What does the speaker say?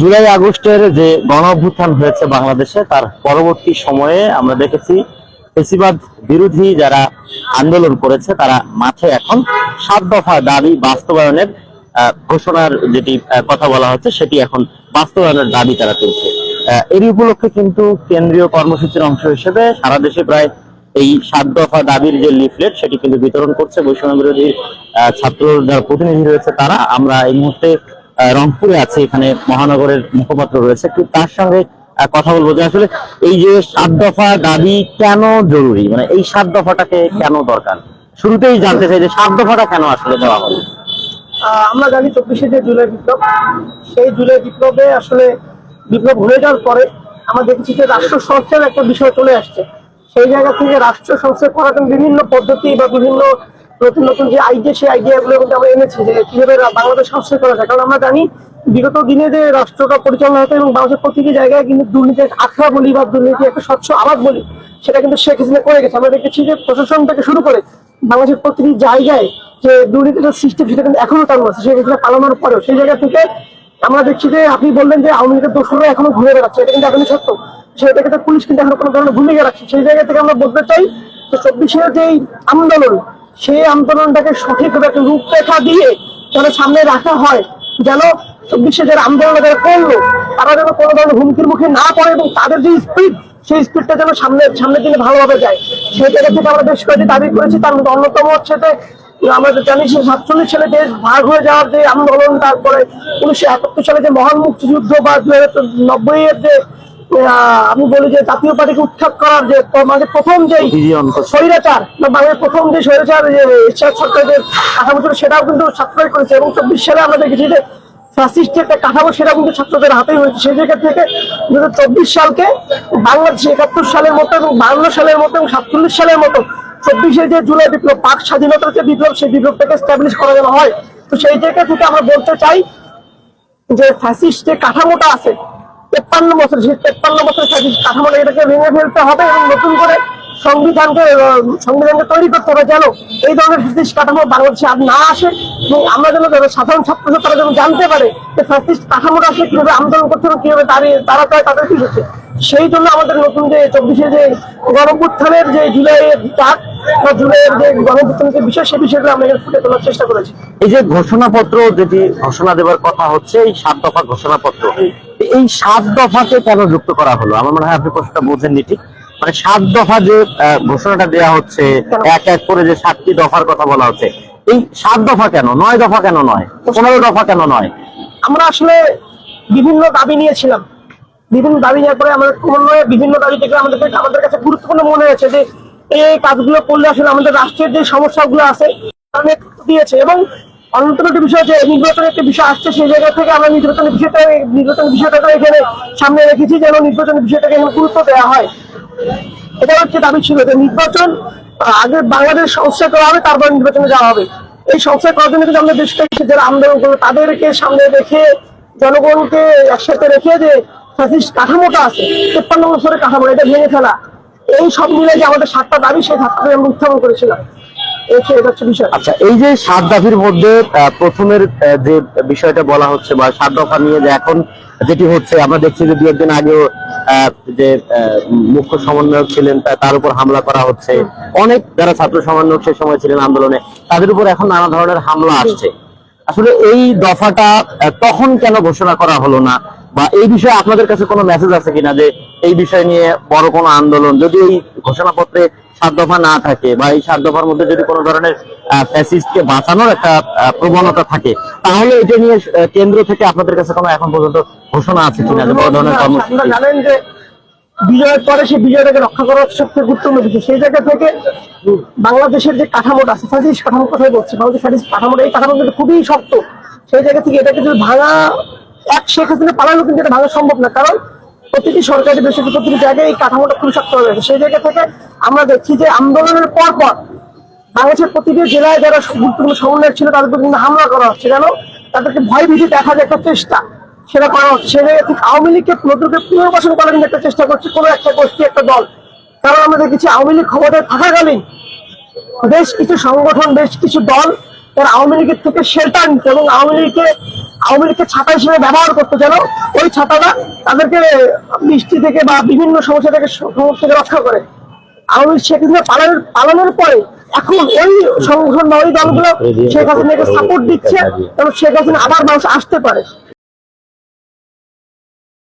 জুলাই আগস্টের যে গণ অভ্যুত্থান হয়েছে বাংলাদেশে, তার পরবর্তী সময়ে আমরা দেখেছি ফেসিবাদ বিরোধী যারা আন্দোলন করেছে, তারা মাঠে এখন সাত দফা দাবি বাস্তবায়নের ঘোষণার যেটি কথা বলা হচ্ছে, সেটি এখন বাস্তবায়নের দাবি তারা তুলছে। এরই উপলক্ষে কিন্তু কেন্দ্রীয় কর্মসূচির অংশ হিসেবে সারা দেশে প্রায় এই সাত দফা দাবির যে লিফলেট, সেটি কিন্তু বিতরণ করছে বৈষম্য বিরোধী ছাত্র যারা প্রতিনিধি রয়েছে তারা। আমরা এই মুহূর্তে রংপুরে আছে, এখানে মহানগরের মুখপাত্র রয়েছে। একটু তার সঙ্গে কথা বলব যে আসলে এই যে সাত দফা দাবি কেন জরুরি? মানে এই সাত দফাটাকে কেন দরকার? শুরুতেই জানতে চাই যে সাত দফাটা কেন আসলে দেওয়া হবে আমরা জানি চব্বিশে যে জুলাই বিপ্লব, সেই জুলাই বিপ্লবে আসলে বিপ্লব হয়ে যাওয়ার পরে আমরা দেখেছি যে রাষ্ট্র সংস্কারের একটা বিষয় চলে আসছে। সেই জায়গা থেকে রাষ্ট্র সংস্কার করার বিভিন্ন পদ্ধতি বা বিভিন্ন নতুন নতুন যে আইডিয়া সেই আইডিয়া গুলো কিন্তু আমরা এনেছি যে কীভাবে বাংলাদেশ সংস্কার করা যায়। কারণ আমরা জানি, বিগত দিনে যে রাষ্ট্রটা পরিচালনা হতো এবং বাংলাদেশের প্রতিটি জায়গায় কিন্তু দুর্নীতির আখড়া বলি বা দুর্নীতি একটা স্বচ্ছ আবাদ বলি, সেটা কিন্তু শেখ হাসিনা করে গেছে। আমরা দেখেছি যে প্রশাসন থেকে শুরু করে বাংলাদেশের প্রতিটি জায়গায় যে দুর্নীতির সিস্টেম সেটা কিন্তু এখনও চালু আছে। সেই ক্ষেত্রে পালানোর পরেও সেই জায়গা থেকে আমরা দেখছি যে আপনি বললেন যে আওয়ামী লীগের দোষরা এখনও ঘুরে বেড়াচ্ছে। এটা কিন্তু এখনই সত্য। সেটা ক্ষেত্রে পুলিশ কিন্তু এখনও কোনো ধরনের ভূমিকা রাখছে। সেই জায়গা থেকে আমরা বলতে চাই যে চব্বিশের যে আন্দোলন সেই আন্দোলনটাকে সঠিকভাবে একটা রূপরেখা দিয়ে যেন সামনে রাখা হয়, যেন চব্বিশে যারা আন্দোলন যারা করল, তারা যেন কোনো ধরনের হুমকির মুখে না পড়ে এবং তাদের যে স্পিড সেই স্পিডটা যেন সামনে সামনের দিনে ভালোভাবে যায়। সেই জায়গা থেকে আমরা বেশ কয়েকটি দাবি করেছি, তার মধ্যে অন্যতম হচ্ছে যে, আমরা জানি যে সাতচল্লিশ সালে দেশ ভাগ হয়ে যাওয়ার যে আন্দোলন, তারপরে উনিশশো একাত্তর সালে যে মহান মুক্তিযুদ্ধ বা দুই হাজার নব্বই এর যে আমি বলি যে জাতীয় পার্টিকে উৎখাত করার যে মানে প্রথম যে স্বৈরাচার বা বাংলার প্রথম যে স্বৈরাচার যে ইচ্ছা সরকারের কাঠামো ছিল সেটাও কিন্তু ছাত্রই করেছে। এবং চব্বিশ সালে আমরা দেখেছি যে ফ্যাসিস্ট একটা কাঠামো সেটা কিন্তু ছাত্রদের হাতেই হয়েছে। সেই জায়গা থেকে দু চব্বিশ সালকে বাংলাদেশ একাত্তর সালের মতো এবং বান্ন সালের মতো এবং সাতচল্লিশ সালের মতো চব্বিশে যে জুলাই বিপ্লব পাক স্বাধীনতার যে বিপ্লব সেই বিপ্লবটাকে স্টাবলিশ করা যেন হয়। তো সেই জায়গা থেকে আমরা বলতে চাই যে ফ্যাসিস্ট যে কাঠামোটা আছে তেপ্পান্ন বছর, সেই তেপ্পান্ন বছর কাঠামোটা এটাকে ভেঙে ফেলতে হবে এবং নতুন করে সংবিধানকে সংবিধানকে তৈরি করতে হবে যেন এই ধরনের ফ্যাসিস্ট কাঠামো বাংলাদেশে আর না আসে এবং আমরা যেন যারা সাধারণ ছাত্র তারা যেন জানতে পারে যে ফ্যাসিস্ট কাঠামোটা আসলে কীভাবে আন্দোলন করতে হবে কীভাবে দাঁড়িয়ে তারা পায় তাদের কি হচ্ছে। সেই জন্য আমাদের নতুন যে চব্বিশে যে গণপুত্থানের যে জুলাইয়ের ডাক বা যে গণপুত্থানের বিষয় সেই বিষয়গুলো আমরা ফুটে তোলার চেষ্টা করেছি। এই যে ঘোষণাপত্র যেটি ঘোষণা দেওয়ার কথা হচ্ছে এই সাত দফা ঘোষণাপত্র এই সাত দফাকে কেন যুক্ত করা হলো? আমার মনে হয় আপনি প্রশ্নটা বোঝেননি ঠিক। মানে সাত দফা যে ঘোষণাটা দেওয়া হচ্ছে এক এক করে যে সাতটি দফার কথা বলা হচ্ছে এই সাত দফা কেন? নয় দফা কেন নয়? পনেরো দফা কেন নয়? আমরা আসলে বিভিন্ন দাবি নিয়েছিলাম। বিভিন্ন দাবি নেওয়ার পরে আমাদের ক্রমান্বয়ে বিভিন্ন দাবি থেকে আমাদের আমাদের কাছে গুরুত্বপূর্ণ মনে হয়েছে যে এই কাজগুলো করলে আসলে আমাদের রাষ্ট্রের যে সমস্যাগুলো আছে অনেক দিয়েছে এবং অন্যতম একটি বিষয় যে নির্বাচনের একটি বিষয় আসছে, সেই জায়গা থেকে আমরা নির্বাচনের বিষয়টা, নির্বাচনের বিষয়টাকে এখানে সামনে রেখেছি যেন নির্বাচনের বিষয়টাকে এখানে গুরুত্ব দেওয়া হয়। এটা হচ্ছে দাবি ছিল যে নির্বাচন আগে বাংলাদেশ সংস্কার করা হবে, তারপর নির্বাচনে যাওয়া হবে। এই সংস্কার করার জন্য কিন্তু আমরা দেশটা যারা আন্দোলন করব তাদেরকে সামনে রেখে, জনগণকে একসাথে রেখে যে কাঠামোটা আছে, তেপ্পান্ন বছরের কাঠামো, এটা ভেঙে ফেলা। এই সব মিলে যে আমাদের সাতটা দাবি, সেই সাতটা আমরা উত্থাপন করেছিলাম। আচ্ছা এই যে সাত দাবির মধ্যে প্রথমের যে বিষয়টা বলা হচ্ছে বা সাত দফা নিয়ে যে এখন যেটি হচ্ছে, আমরা দেখছি যে দু একদিন আগেও যে মুখ্য সমন্বয়ক ছিলেন তার উপর হামলা করা হচ্ছে। অনেক যারা ছাত্র সমন্বয়ক সেই সময় ছিলেন আন্দোলনে, তাদের উপর এখন নানা ধরনের হামলা আসছে। আসলে এই দফাটা তখন কেন ঘোষণা করা হলো না? বা এই বিষয়ে আপনাদের কাছে কোনো মেসেজ আছে কিনা যে এই বিষয় নিয়ে বড় কোনো আন্দোলন যদি এই ঘোষণাপত্রে সাত দফা না থাকে বা এই সাত দফার মধ্যে যদি কোনো ধরনের ফ্যাসিস্টকে বাঁচানোর একটা প্রবণতা থাকে তাহলে এটা নিয়ে কেন্দ্র থেকে আপনাদের কাছে কোনো এখন পর্যন্ত ঘোষণা আছে কিনা যে বড় ধরনের কর্মসূচি? জানেন যে বিজয়ের পরে সেই বিজয়টাকে রক্ষা করা হচ্ছে সবথেকে গুরুত্বপূর্ণ বিষয় সেই জায়গা থেকে বাংলাদেশের যে কাঠামোটা আছে ফ্যাসিস্ট কাঠামো কথাই বলছি বাংলাদেশ ফ্যাসিস্ট কাঠামোটা এই কাঠামো কিন্তু খুবই শক্ত। সেই জায়গা থেকে এটাকে যদি ভাঙা এক শেখ হাসিনা পালানো কিন্তু এটা ভাঙা সম্ভব না, কারণ প্রতিটি সরকারি বেসরকারি প্রতিটি জায়গায় এই কাঠামোটা খুবই শক্ত হয়ে সেই জায়গা থেকে আমরা দেখছি যে আন্দোলনের পর পর বাংলাদেশের প্রতিটি জেলায় যারা গুরুত্বপূর্ণ সমন্বয় ছিল তাদের কিন্তু হামলা করা হচ্ছে কেন? তাদেরকে ভয় ভীতি দেখা যায় একটা চেষ্টা, সেটা করা হচ্ছে। সে জায়গা থেকে আওয়ামী লীগকে নতুন করে পুনর্বাসন করার কিন্তু একটা চেষ্টা করছে কোনো একটা গোষ্ঠী, একটা দল। কারণ আমরা দেখেছি আওয়ামী লীগ ক্ষমতায় থাকাকালীন বেশ কিছু সংগঠন, বেশ কিছু দল তারা আওয়ামী লীগের থেকে শেল্টার নিত এবং আওয়ামী লীগকে আওয়ামী লীগকে ছাতা হিসেবে ব্যবহার করতো যেন ওই ছাতাটা তাদেরকে বৃষ্টি থেকে বা বিভিন্ন সমস্যা থেকে থেকে রক্ষা করে। আওয়ামী লীগ শেখ হাসিনা পালনের পালনের পরে এখন ওই সংগঠন বা ওই দলগুলো শেখ হাসিনাকে সাপোর্ট দিচ্ছে এবং শেখ হাসিনা আবার মানুষ আসতে পারে।